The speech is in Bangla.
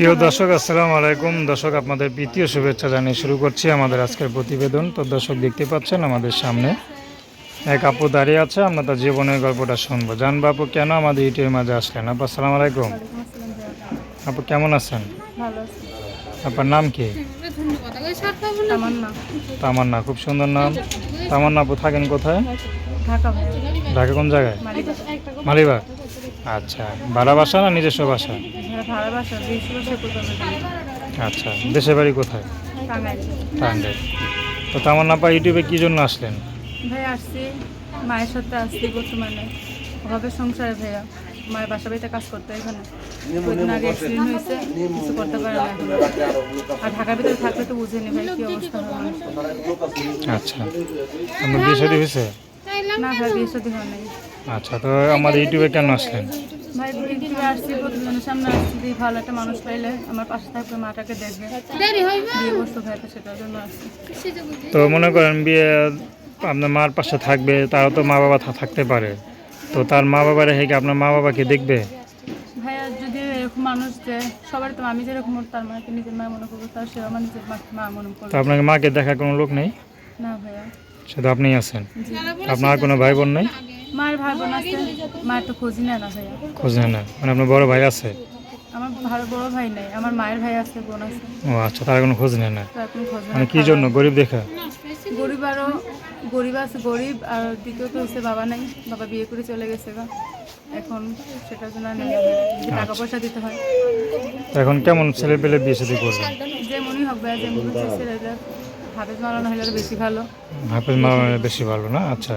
প্রিয় দর্শক আসসালামু আলাইকুম। দর্শক আপনাদের দ্বিতীয় শুভেচ্ছা জানিয়ে শুরু করছি আমাদের আজকের প্রতিবেদন। তো দর্শক দেখতে পাচ্ছেন আমাদের সামনে এক আপু দাঁড়িয়ে আছে। আমরা তার জীবনের গল্পটা শুনব। জানব আপু কেন আমাদের ইউটিউবের মাঝে আসলেন? আপু আসসালামু আলাইকুম। আপু কেমন আছেন? আপনার নাম কি? তামান্না। খুব সুন্দর নাম। তামান্না আপু থাকেন কোথায়? ঢাকা কোন জায়গায়? মালিবাগ। আচ্ছা ভাড়া বাসা না নিজস্ব বাসা? ভাড়া বাসা বিশ বছর আচ্ছা দেশের বাড়ি কোথায়? টাঙ্গাইল। টাঙ্গাইল। তো তামান্না আপা ইউটিউবে কী জন্য আসলেন? ভাই আসছি। মায়ের সাথে আসছি বর্তমানে। অভাবে সংসারে ভাইয়া। মায়ের বাসা বাড়িতে কাজ করতে এখানে। আগে অ্যাক্সিডেন্ট হয়েছে কিছু করতে পারে না আর ঢাকার ভিতরে থাকলে তো কি অবস্থা হবে। আচ্ছা আপনার বিয়ে শাদী হয়েছে? না ভাই বিয়ে সাথে হয় নাই আচ্ছা তো আমাদের ইউটিউবে কেন আসলেন? ভাই ইউটিউবে আসছি প্রতিজনের সামনে আসছি যে ভালো একটা মানুষ পাইলে আমার পাশে থাকবে মাটাকে দেখবে। বিয়ে বস্তু ভাই তো সেটার জন্য আসছি। তো মনে করেন বিয়ে আপনার মার পাশে থাকবে তারও তো মা বাবা থাকতে পারে। তো তার মা বাবা রেখে কি আপনার মা বাবাকে দেখবে? ভাইয়া যদি এরকম মানুষ যে সবার তো আমি যেরকম তার মাকে নিজের মা মনে করব তার সে আমার নিজের মা- মা তো আপনাকে মাকে দেখার কোনো লোক নেই? না ভাইয়া। শুধু আপনিই আছেন। আপনার আর কোনো ভাই বোন নেই? মায়ের ভাই বোন আছে মায়ের তো খোঁজ নেয় না ভাইয়া। খোঁজ নেয় না। মানে আপনার বড় ভাই আছে? আমার ভালো বড় ভাই নেই আমার মায়ের ভাই আছে বোন আছে। ও আচ্ছা তার কোনো খোঁজ নেয় না? তো এখন খোঁজ নেয় মানে। কি জন্য? গরিব দেখা? গরিব আরও গরিব আছে গরিব আর দ্বিতীয়ত হচ্ছে বাবা নাই বাবা বিয়ে করে চলে গেছে গা। এখন সেটার জন্য নেই। টাকা পয়সা দিতে হয়। এখন কেমন ছেলে পেলে বিয়ে শাদী করবেন যেমনই হোক ভাইয়া যেমন ছেলেদের হাতে মারানো হলে বেশি ভালো। হাফেজ মা বেশি ভালো না? আচ্ছা।